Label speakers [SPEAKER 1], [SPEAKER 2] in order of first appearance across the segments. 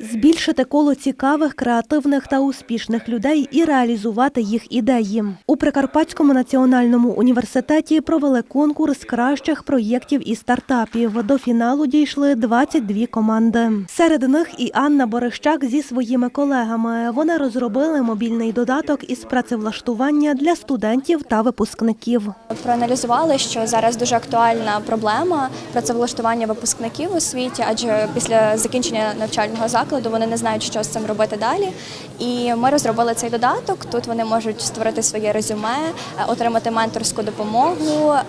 [SPEAKER 1] Збільшити коло цікавих, креативних та успішних людей і реалізувати їх ідеї. У Прикарпатському національному університеті провели конкурс кращих проєктів і стартапів. До фіналу дійшли 22 команди. Серед них і Анна Борищак зі своїми колегами. Вони розробили мобільний додаток із працевлаштування для студентів та випускників.
[SPEAKER 2] Проаналізували, що зараз дуже актуальна проблема працевлаштування випускників у світі, адже після закінчення навчального закладу вони не знають, що з цим робити далі. І ми розробили цей додаток. Тут вони можуть створити своє резюме, е, отримати менторську допомогу е,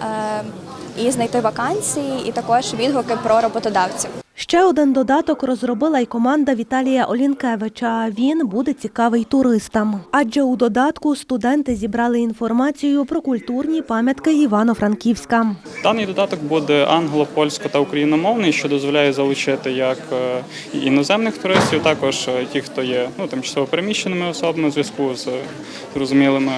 [SPEAKER 2] і знайти вакансії, і також відгуки про роботодавців.
[SPEAKER 1] Ще один додаток розробила й команда Віталія Олінкевича. Він буде цікавий туристам. Адже у додатку студенти зібрали інформацію про культурні пам'ятки Івано-Франківська.
[SPEAKER 3] Даний додаток буде англо, польсько та україномовний, що дозволяє залучити як е, іноземних туристів, також е, ті, хто є ну, тимчасово переміщеними особами у зв'язку з зрозумілими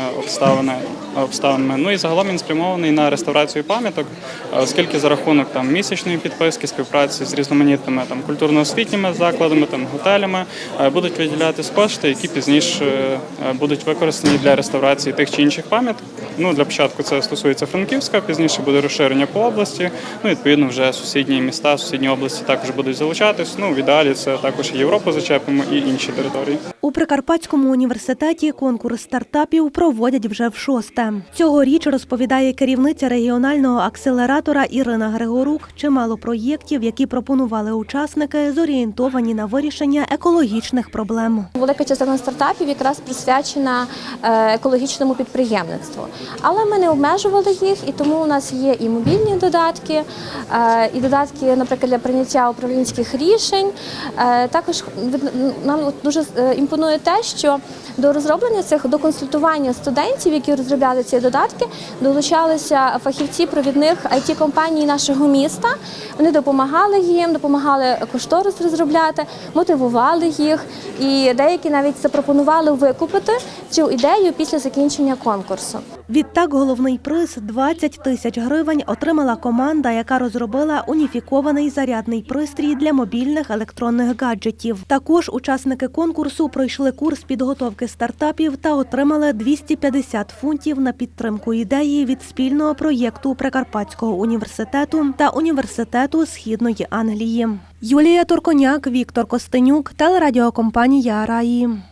[SPEAKER 3] обставинами. Ну і загалом він спрямований на реставрацію пам'яток, е, оскільки за рахунок там місячної підписки, співпраці з різноманітними там культурно-освітніми закладами, там готелями е, будуть виділятися кошти, які пізніше е, будуть використані для реставрації тих чи інших пам'яток. Ну для початку це стосується Франківська, пізніше буде розширення по області. Ну відповідно, вже сусідні міста, сусідні області також будуть залучатись. Ну в ідеалі це також і Європу зачепимо і інші території.
[SPEAKER 1] У Прикарпатському університеті конкурс стартапів проводять вже в шосте. Цьогоріч розповідає керівниця регіонального акселератора Ірина Григорук. Чимало проєктів, які пропонували учасники, зорієнтовані на вирішення екологічних проблем.
[SPEAKER 4] Велика частина стартапів якраз присвячена е, екологічному підприємництву. Але ми не обмежували їх, і тому у нас є і мобільні додатки, е, і додатки, наприклад, для прийняття управлінських рішень. Е, Також нам дуже е, імпонує те, що до розроблення цих до консультування студентів, які розробляли ці додатки, долучалися фахівці провідних it компаній нашого міста. Вони допомагали їм, допомагали кошторис розробляти, мотивували їх, і деякі навіть запропонували викупити цю ідею після закінчення конкурсу.
[SPEAKER 1] Відтак, головний приз 20 тисяч гривень отримала команда, яка розробила уніфікований зарядний пристрій для мобільних електронних гаджетів. Також учасники конкурсу пройшли курс підготовки стартапів та отримали 250 фунтів на підтримку ідеї від спільного проєкту Прикарпатського університету та університету Східної Англії. Юлія Турконяк, Віктор Костенюк, телерадіокомпанія Раї.